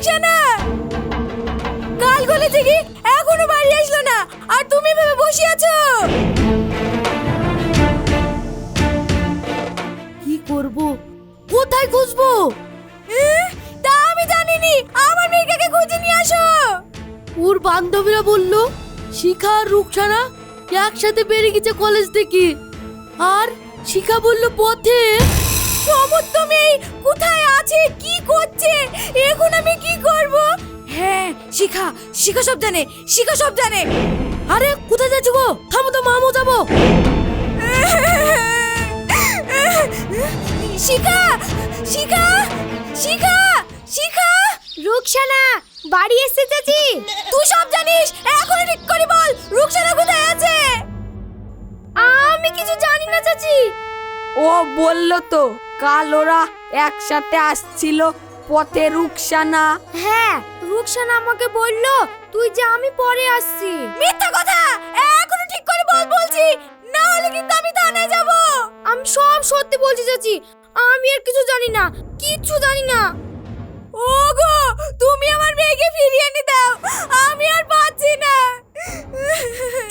রুকসানা কাল গলে থেকে এখনও বাড়ি আসলো না আর তুমি ভেবে বসে আছো? কি করব? কোথায় খুঁজবো? তা আমি জানিনি আমার মেয়েকে খুঁজে নিয়ে আসো। ওর বান্ধবীরা বলল শিখা আর রুকসানা একসাথে বেরিয়ে গেছে কলেজ থেকে। আর শিখা বলল পথে সমস্ত মেয়ে, কোথায় আছে, কি করছে, এখন আমি কি করব? হ্যাঁ শিখা শিখা সব জানে, শিখা সব জানে। আরে, কোথায় যাচ্ছ গো? থামো তো, মামু, যাব। শিখা শিখা শিখা শিখা। রুকসানা, বাড়ি এসে চাচি তুই সব জানিস এখন ঠিক করে বল, রুকসানা কোথায় আছে? আমি কিছু জানি না, চাচি। ও বলল তো কাল ওরা একসাথে আসছিল পথে রুকসানা। হ্যাঁ রুকসানা আমাকে বলল তুই যে আমি পরে আসছি। মিথ্যা কথা! এখনও ঠিক করে বল বলছি না হলে কিন্তু আমি থানায় যাব। আমি সব সত্যি বলছি চাচি আমি আর কিছু জানি না কিচ্ছু জানি না। ওগো তুমি আমার মেয়েকে ফিরিয়ে এনে দাও। আমি আর পাচ্ছি না।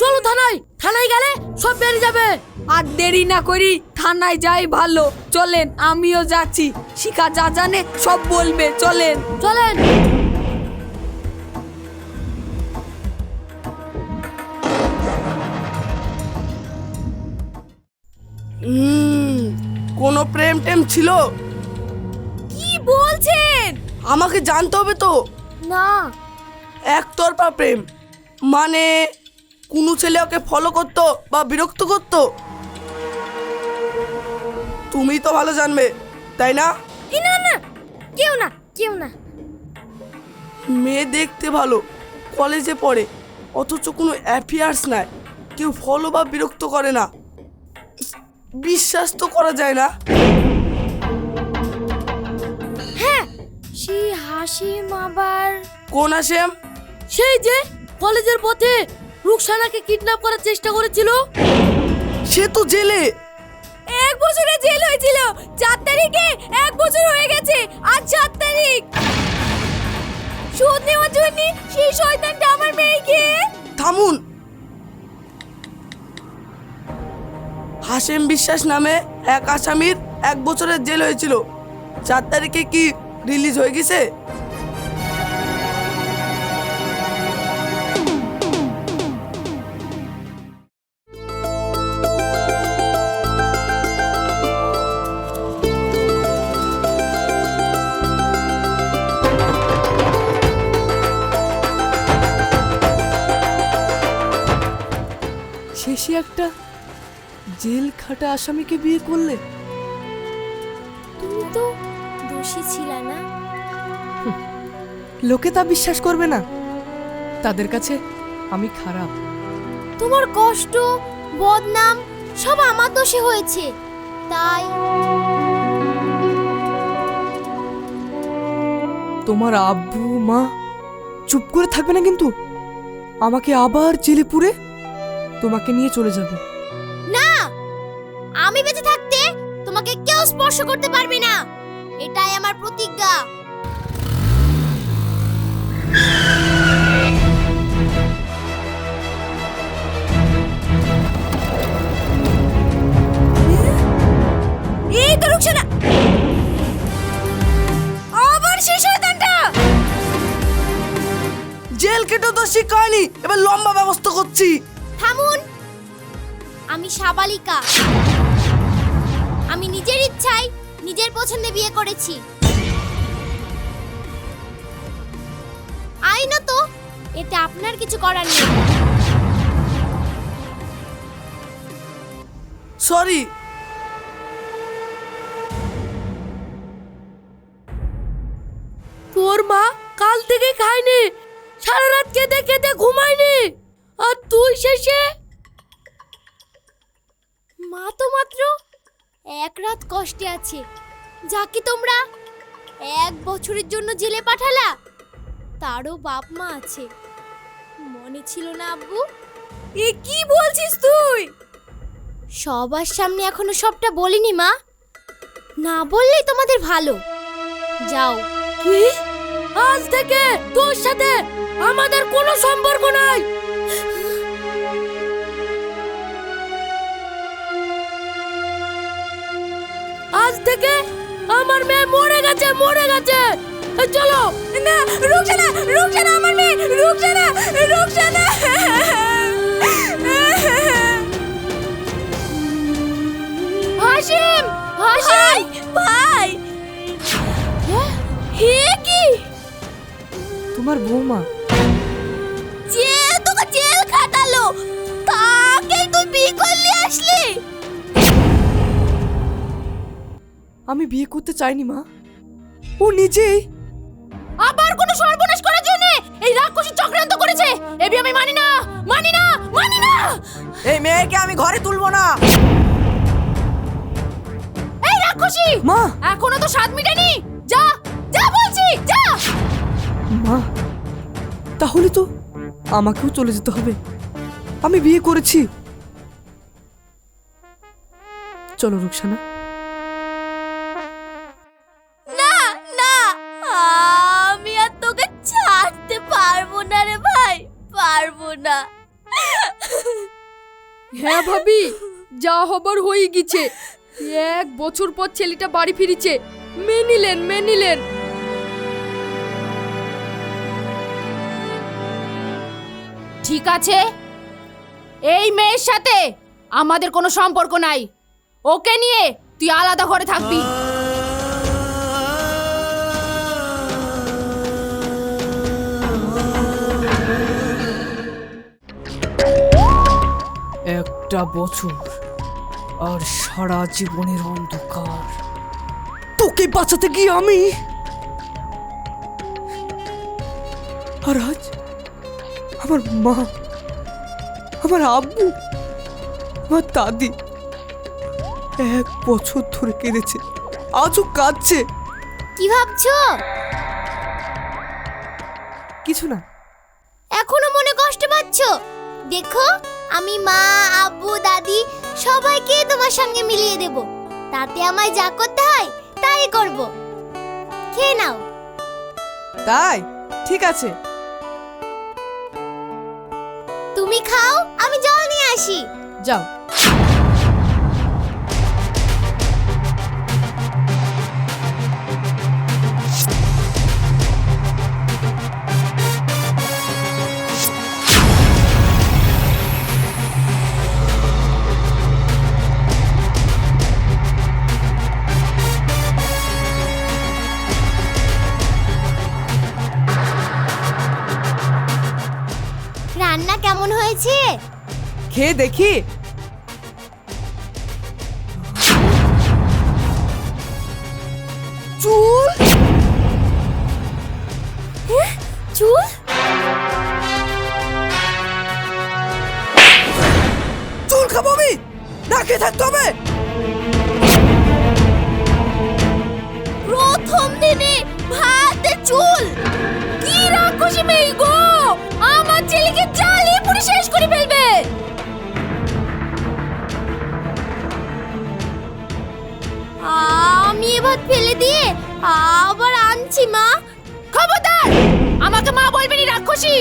চলো থানায় থানায় গেলে সব বেরিয়ে যাবে। আর দেরি না করি থানায় যাই ভালো। চলেন আমিও যাচ্ছি। শিখা যা জানে সব বলবে। চলেন। চলেন। কোনো প্রেম টেম ছিল? কি বলছেন? আমাকে জানতে হবে তো। না। একতরফা প্রেম। মানে কোনো ছেলে ওকে ফলো করতো বা বিরক্ত করতো? তুমি তো ভালো জানবে তাই না? এ না না কেউ না কেউ না। মেয়ে দেখতে ভালো কলেজে পড়ে অথচ কোনো অ্যাফেয়ার্স নাই। কেউ ফলো বা বিরক্ত করে না। বিশ্বাস তো করা যায় না। সেই হাসিম আবার কোন আসেম সেই যে কলেজের পথে রুকসানাকে কিডন্যাপ করার চেষ্টা করেছিল। সে তো জেলে। এক বছরে জেল হয়েছিল। চার তারিখে এক বছর হয়ে গেছে। আজ চার তারিখ। শোধ নেওয়ার জন্য সেই শয়তানটা আমার মেয়েকে। থামুন। হাসেম বিশ্বাস নামে এক আসামির এক বছরের জেল হয়েছিল। চার তারিখে কি রিলিজ হয়ে গেছে? শেষে একটা জেল খাটা আসামিকে বিয়ে করলে? তুমি তো দোষী ছিল না? লোকে তা বিশ্বাস করবে না। তাদের কাছে আমি খারাপ। তোমার কষ্ট বদনাম সব আমার দোষে হয়েছে। তাই তোমার আব্বু মা চুপ করে থাকবে না কিন্তু? আমাকে আবার জেলে পুরে তোমাকে নিয়ে চলে যাবে। না! আমি বেঁচে থাকতে তোমাকে কেউ স্পর্শ করতে পারবে না। এটাই আমার প্রতিজ্ঞা। এই তো আবার শয়তানটা জেল কেটে তো শিখায়নি এবার লম্বা ব্যবস্থা করছি। থামুন। আমি সাবালিকা। আমি নিজের ইচ্ছায় নিজের পছন্দে বিয়ে করেছি। আইনত এতে আপনার কিছু করার নেই। সরি তোর মা কাল থেকে খায়নি। সারা রাত কেঁদে কেঁদে ঘুমায়নি। আর তুই শেষে? মা তো মাত্র এক রাত কষ্টে আছে। যাকে তোমরা এক বছরের জন্য জেলে পাঠালা? তারও বাপ মা আছে। মনে ছিল না আব্বু? এ কি বলছিস তুই? সবার সামনে এখনও সবটা বলিনি মা। না বললেই তোমাদের ভালো। যাও। কি? আজ থেকে তোর সাথে আমাদের কোনো সম্পর্ক নাই। আজ থেকে আমার মেয়ে মরে গেছে মরে গেছে। চলো। না রুকসানা রুকসানা আমার মেয়ে রুকসানা রুকসানা। হাসিম হাসিম। ভাই হে কি? তোমার বৌমা। জেল তোকে জেল খাটালো। তাকেই তুই বিয়ে করলি আসলি। আমি বিয়ে করতে চাইনি মা। ও নিজেই আবার কোনো সর্বনাশ করার জন্য এই রাক্ষসী চক্রান্ত করেছে। এবি আমি মানি না মানি না মানি না! এই মেয়েকে আমি ঘরে তুলবো না। এই রাক্ষসী! মা! এখনও তো স্বাদ মিটেনি। যা যা বলছি যা! মা তাহলে তো আমাকেও চলে যেতে হবে। আমি বিয়ে করেছি। চলো রুকসানা। ভাবি, যা হবার হয়ে গেছে। এক বছর পর ছেলেটা বাড়ি ফিরিছে। মেনিলেন মেনিলেন। ঠিক আছে। এই মেয়ের সাথে আমাদের কোনো সম্পর্ক নাই। ওকে নিয়ে তুই আলাদা ঘরে থাকবি। একটা বছর আর সারা জীবনের অন্ধকার। তোকে বাঁচাতে গিয়ে আমি আর আজ আমার মা আমার আব্বু আমার দাদি এক বছর ধরে কেঁদেছে আজও কাঁদছে। কি ভাবছ? কিছু না। এখনও মনে কষ্ট পাচ্ছ? দেখো। আমি মা আব্বু দাদি সবাইকে তোমার সঙ্গে মিলিয়ে দেব। তাতে আমায় যা করতে হয় তাই করব। খেয়ে নাও। তাই? ঠিক আছে। তুমি খাও আমি জল নিয়ে আসি। যাও। দেখি। চুল? চুল? চুল খাব আমি? না খেয়ে থাকতে হবে। প্রথম দিনে আমি ফেলে দিয়ে আবার আনছি মা। খবরদার! আমাকে মা বলবেনি রাক্ষসী!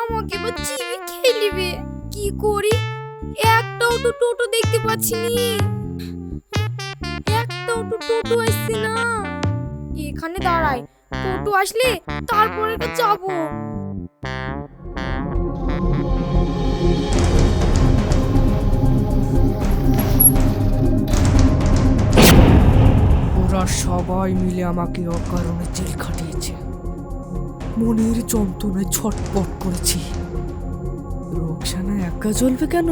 আমাকে এবার চিবি খেয়ে নিবে? কি করি? একটাও তো টোটো দেখতে পাচ্ছি নি। একটাও তো টোটো আসছে না। এখানে দাঁড়ায় টোটো আসলে তারপরে তো যাব। ওরা সবাই মিলে আমাকে অকারণে জেল খাটিয়েছে মনের যন্ত্রণায় ছটপট করেছি। রোকসানা একা জ্বলবে কেন?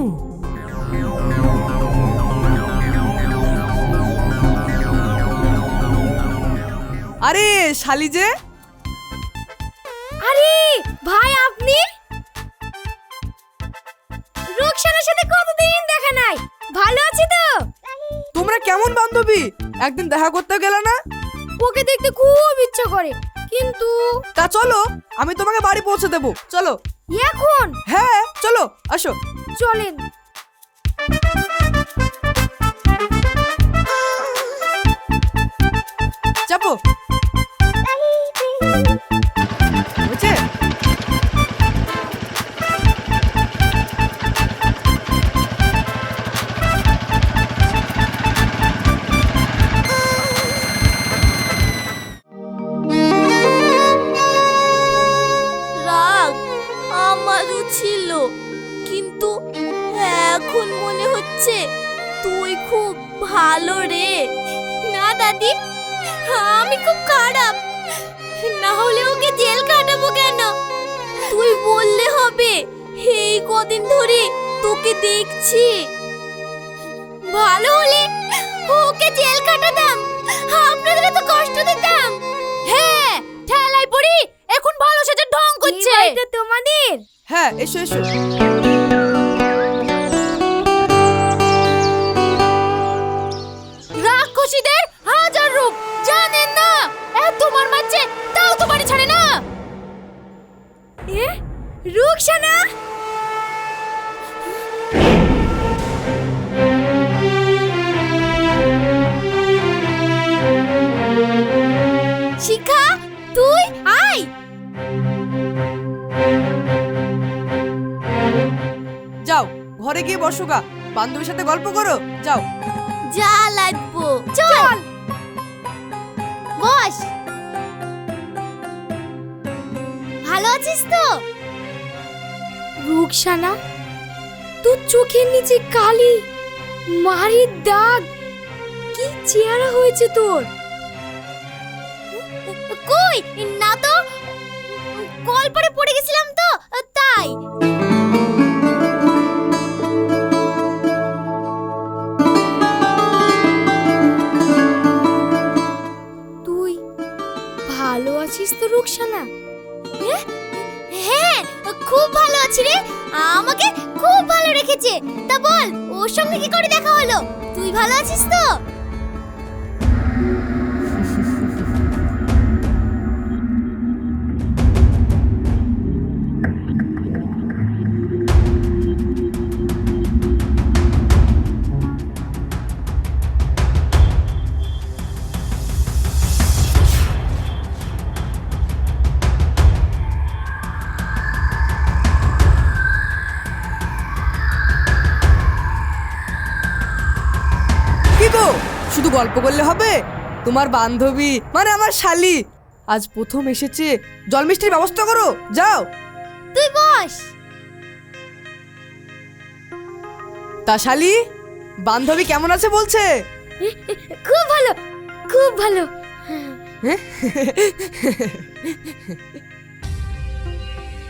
আরে শালি যে। আরে ভাই আপনি? রুকসানার সাথে কতদিন দেখা নাই? ভালো আছি তো? তোমরা কেমন বান্ধবী? একদিন দেখা করতে গেলে না? ওকে দেখতে খুব ইচ্ছা করে। কিন্তু তা চলো আমি তোমাকে বাড়ি পৌঁছে দেবো। চলো। এখন? হ্যাঁ চলো আসো। চলেন। মনে হচ্ছে। তুই খুব ভালো রে। না দাদি আমি খুব খারাপ। না হলে ওকে জেল কাটাবো কেন? তুই বললে হবে এই কদিন ধরে তোকে দেখছি। ভালো হলে ওকে জেল কাটাতাম। আপনাদের তো কষ্ট দিতাম। হ্যাঁ ঠেলাই পড়ি এখন ভালো সেজে ঢং করছে। তোমাদের? হ্যাঁ এসো এসো। রুকসানা শিখা তুই আয়। যাও ঘরে গিয়ে বসো গা। বান্ধবীর সাথে গল্প করো। যাও। যা লাগবো। চল। বস। ভালো আছিস তো? রুকসানা তোর চোখের নিচে কালি মারির দাগ কি চেহারা হয়েছে তোর? কই? না তো কল পরে পড়ে গেছিলাম তো তাই। তুই ভালো আছিস তো রুকসানা হ্যাঁ খুব ভালো আছি রে? আমাকে খুব ভালো রেখেছে। তা বল, ওর সঙ্গে কি করে দেখা হলো? তুই ভালো আছিস তো? গল্প করলে হবে? তোমার বান্ধবী মানে আমার শালি। আজ প্রথম এসেছে। জল মিষ্টির ব্যবস্থা করো। যাও। তুই বস। তা শালি বান্ধবী কেমন আছে বলছে? খুব ভালো খুব ভালো।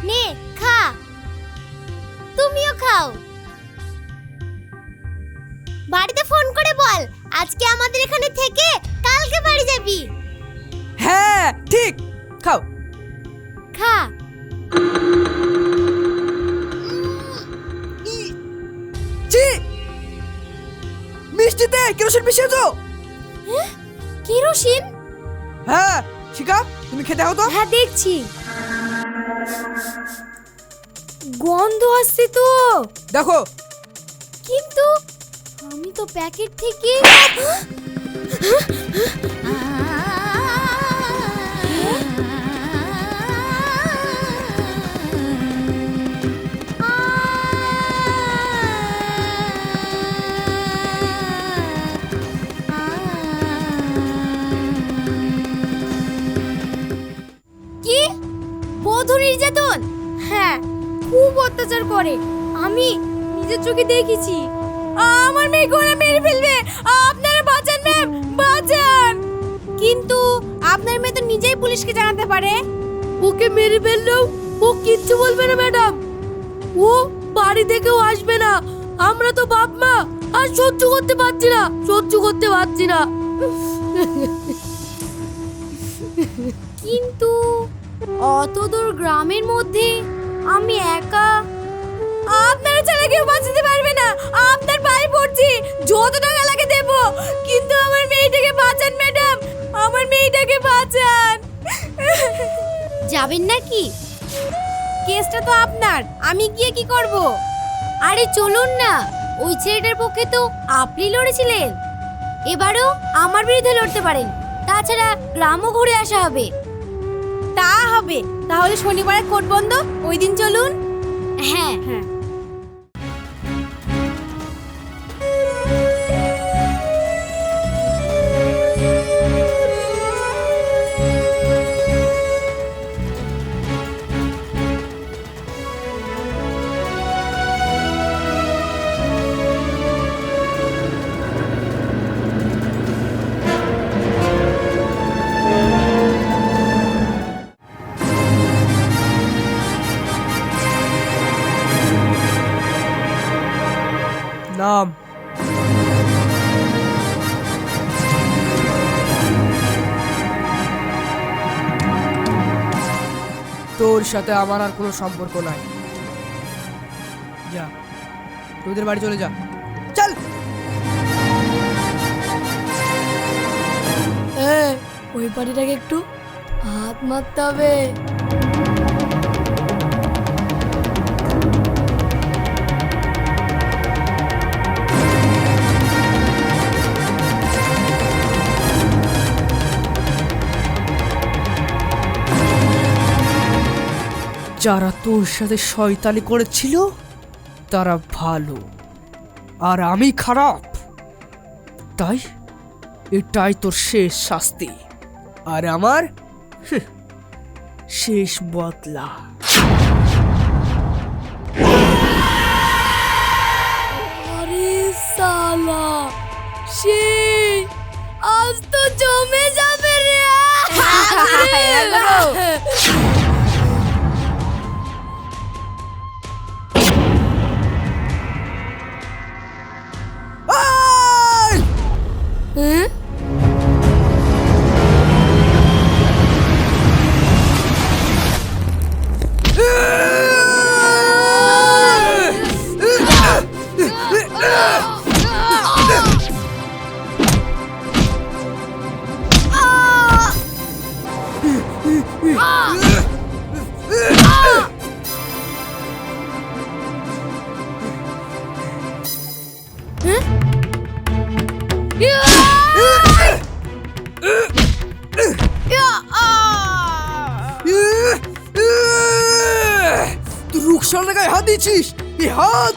নে খা। তুমিও খাও। বাড়িতে ফোন করে বল। আজকে আমাদের এখানে থেকে কালকে বাড়ি যাবি। হ্যাঁ ঠিক। খাও। খা। জি মিষ্টিতে কেরোসিন মিশিয়েছো কেরোসিন? হ্যাঁ শিখা তুমি খেতে হতো হ্যাঁ দেখছি। গন্ধ আসছে তো। দেখো। কিন্তু আমি তো প্যাকেট থেকে কি? বধূ নির্যাতন? হ্যাঁ খুব অত্যাচার করে। আমি নিজের চোখে দেখেছি। আমার মেয়েকে ওরা মেরে ফেলবে। আপনারা বাঁচান ম্যাম বাঁচান। কিন্তু আপনার মেয়ে তো নিজেই পুলিশকে জানাতে পারে। ওকে মেরে ফেললেও ও কিচ্ছু বলবে না ম্যাডাম। ও বাড়ি থেকেও আসবে না। আমরা তো বাপ মা আর সহ্য করতে পারছি না সহ্য করতে পারছি না। কিন্তু অতদূর গ্রামের মধ্যে আমি একা আপনারা ছাড়া কেউ বাঁচাতে পারবে না। আপনার পায়ে পড়ছি। যত টাকা লাগে দেব। কিন্তু আমার মেয়েটাকে বাঁচান ম্যাডাম। আমার মেয়েটাকে বাঁচান। যাবেন নাকি? কেসটা তো আপনার। আমি গিয়ে কি করব? আরে চলুন না। ওই ছেলেটার পক্ষে তো আপনি লড়েছিলেন। এবারও আমার বিরুদ্ধে লড়তে পারেন। তাছাড়া গ্রামও ঘুরে আসা হবে। তা হবে। তাহলে শনিবারে কোর্ট বন্ধ? ওই দিন চলুন। হ্যাঁ। হ্যাঁ। সাথে আমার আর কোনো সম্পর্ক নাই। যা, তোদের বাড়ি চলে যা। চল! ওই বাড়িটাকে একটু হাত মারতে হবে। যারা তোর সাথে শয়তালি করেছিল, তারা ভালো, আর আমি খারাপ। তাই এটাই তোর শেষ শাস্তি। আর আমার শেষ বদলা। তুই রুকসানের গায়ে হাত দিয়েছিস এই হাত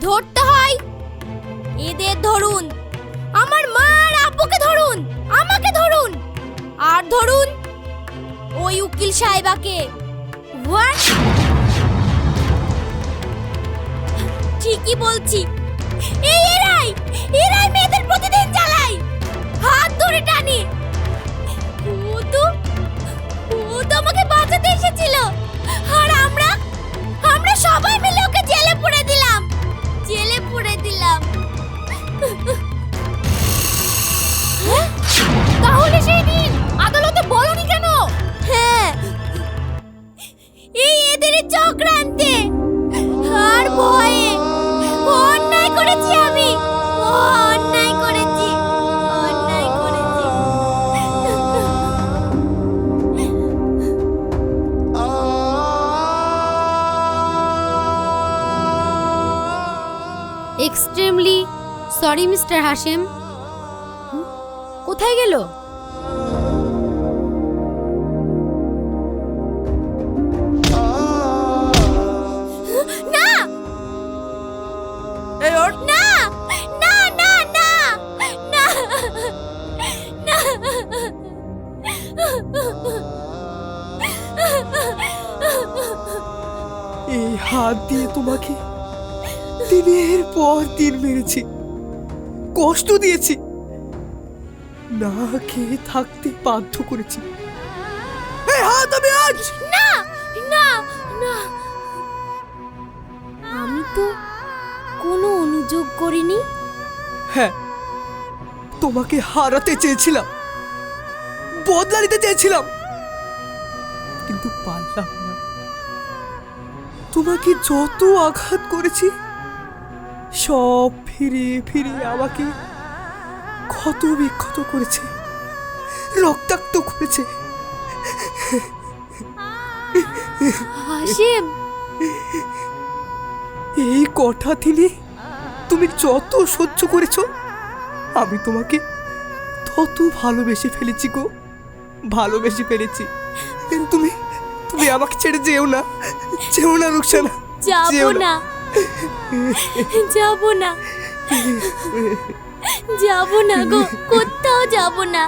ধরতে হয়। এদের ধরুন। আমার মা আর আব্বুকে ধরুন। আমাকে ধরুন। আর ধরুন ওই উকিল সাহেবাকে। ঠিকই বলছি। এই এরাই! এরাই মেয়েদের প্রতিদিন জ্বালাই হাত ধরে টানি। ও তো ও তো আমাকে বাঁচাতে এসেছিল। আর আমরা আমরা সবাই মিলে জেলে পুরে দিলাম। হ্যাঁ? তাহলে সেই দিন আদালতে বলনি কেন? হ্যাঁ। এই এদের চক্রান্তে। সরি মিস্টার হাশেম কোথায় গেল? না! এই ওর না! না না না! না! না! এই হাত দিয়ে তোমাকে দিনের পর দিন মেরেছি। কষ্ট দিয়েছি। না খেয়ে থাকতে বাধ্য করেছি। এই হাত আমি আজ না না না। আমি তো কোনো অনুযোগ করিনি। হ্যাঁ তোমাকে হারাতে চেয়েছিলাম। বদলা নিতে চেয়েছিলাম। কিন্তু পারলাম না। তোমাকে যত আঘাত করেছি সব ফিরে ফিরে আমাকে ক্ষত বিক্ষত করেছে রক্তাক্ত করেছে। হাসিম! এই কথা দিনে তুমি যত সহ্য করেছ আমি তোমাকে তত ভালোবেসে ফেলেছি গো ভালোবেসে ফেলেছি। তুমি তুমি আমাকে ছেড়ে যেও না যেও না রুকসানা যেও না। যাব না। যাব না গো কোথাও যাব না।